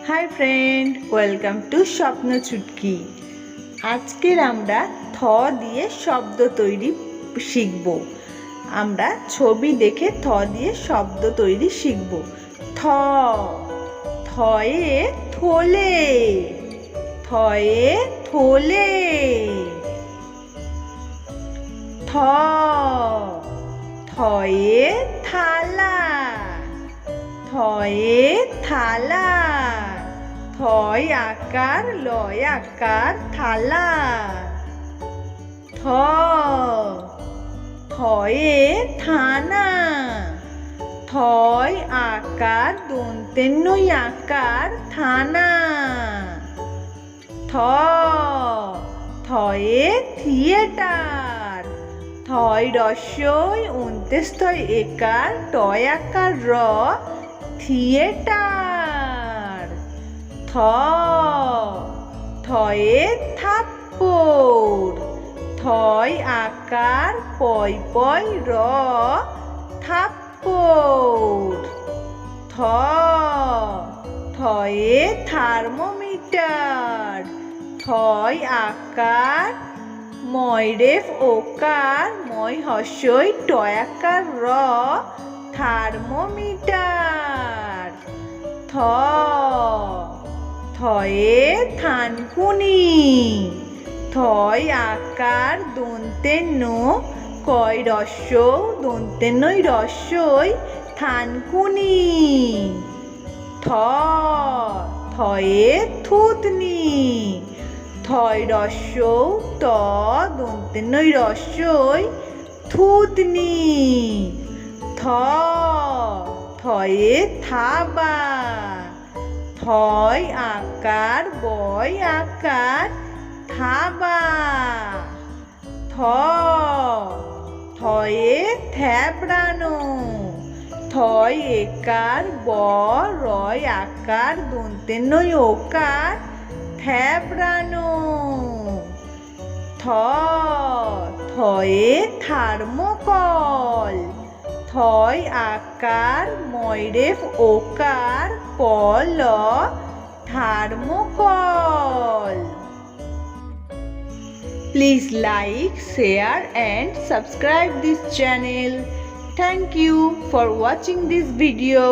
Hi friend, welcome to স্বপ্ন চুটকি। আজকের আমরা থ দিয়ে শব্দ তৈরি শিখব। আমরা ছবি দেখে থ দিয়ে শব্দ তৈরি শিখব। থ, থয়ে থলে থয়ে থলে, থ, থয়ে থালা। থয়ে থালা। থয় আকার, লয় আকার, থালা। থ, থয়ে থানা। থয় আকার, দন্তেন্নই আকার, থানা। থ, থয়ে থিয়েটার। থয় রস্যই অন্ত্যেস্তয় একার টয় আকার র থিয়েটার। থ, থয়ে থাপ্পড়। থয় আকার, পয় পয় র, থাপ্পড়। থ, থয়ে থার্মোমিটার। থয় আকার, ময়রেফ ওকার, ময় হস্যই টয়াকার র, থার্মোমিটার। থ। থয়ে থানকুনি থয় আকার দন্তেন্ন কয় রস্য দন্তেন্নই রস্যই থানকুনি থ, থয়ে থুতনি। থয় রস্য ত দন্তেন্নই রস্যই থুতনি। থ থয়ে থাবা। থয় আকার, বয় আকার, থাবা। থ, থয়ে থ্যাবড়ানো থয় একার ব রয় আকার দন্তেন্নই ওকার থ্যাবড়ানো থ, থয়ে থার্মোকল। থয় আকার ময়রেফ ওকার পল thermocol Please like, share and subscribe this channel. Thank you for watching this video.